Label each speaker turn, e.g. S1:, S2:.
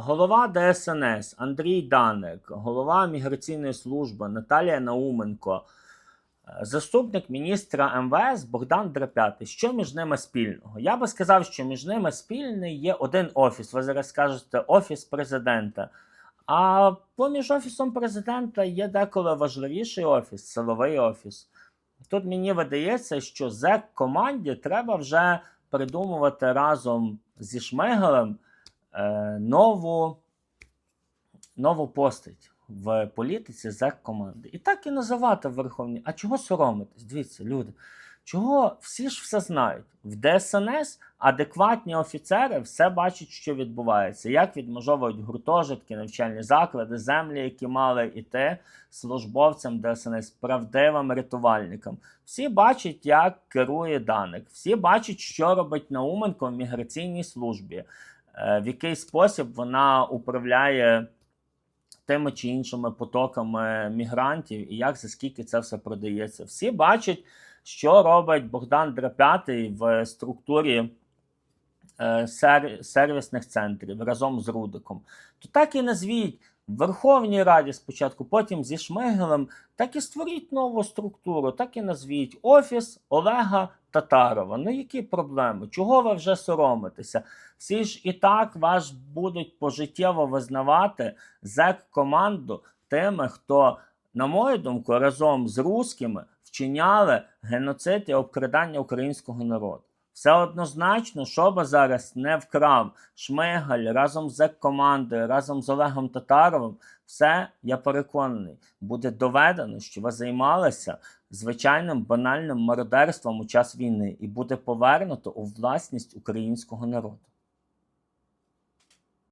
S1: Голова ДСНС Андрій Даник, голова міграційної служби Наталія Науменко, е, заступник міністра МВС Богдан Драпятий. Що між ними спільного? Я би сказав, що між ними спільний є один офіс. Ви зараз скажете офіс президента. А поміж офісом президента є деколи важливіший офіс, силовий офіс. Тут мені видається, що зек команді треба вже придумувати разом зі Шмигалем е, нову, нову постать в політиці зек команди. І так і називати в Верховній. А чого соромитись? Дивіться, люди. Чого всі ж все знають? В ДСНС адекватні офіцери все бачать, що відбувається, як відмежовують гуртожитки, навчальні заклади, землі, які мали іти службовцям ДСНС, правдивим рятувальникам. Всі бачать, як керує Даник, всі бачать, що робить Науменко в міграційній службі, е, в який спосіб вона управляє тими чи іншими потоками мігрантів і як за скільки це все продається. Всі бачать, що робить Богдан Драпятий в структурі е, сервісних центрів разом з Рудиком. То так і назвіть Верховній Раді спочатку, потім зі Шмигелем, так і створіть нову структуру, так і назвіть Офіс Олега Татарова. Ну які проблеми? Чого ви вже соромитеся? Всі ж і так вас будуть пожиттєво визнавати зек-команду тими, хто, на мою думку, разом з русскими вчиняли геноцид і обкрадання українського народу. Все однозначно, Шоба зараз не вкрав Шмигаль разом з зек-командою, разом з Олегом Татаровим, все, я переконаний, буде доведено, що ви займалися звичайним банальним мародерством у час війни і буде повернуто у власність українського народу.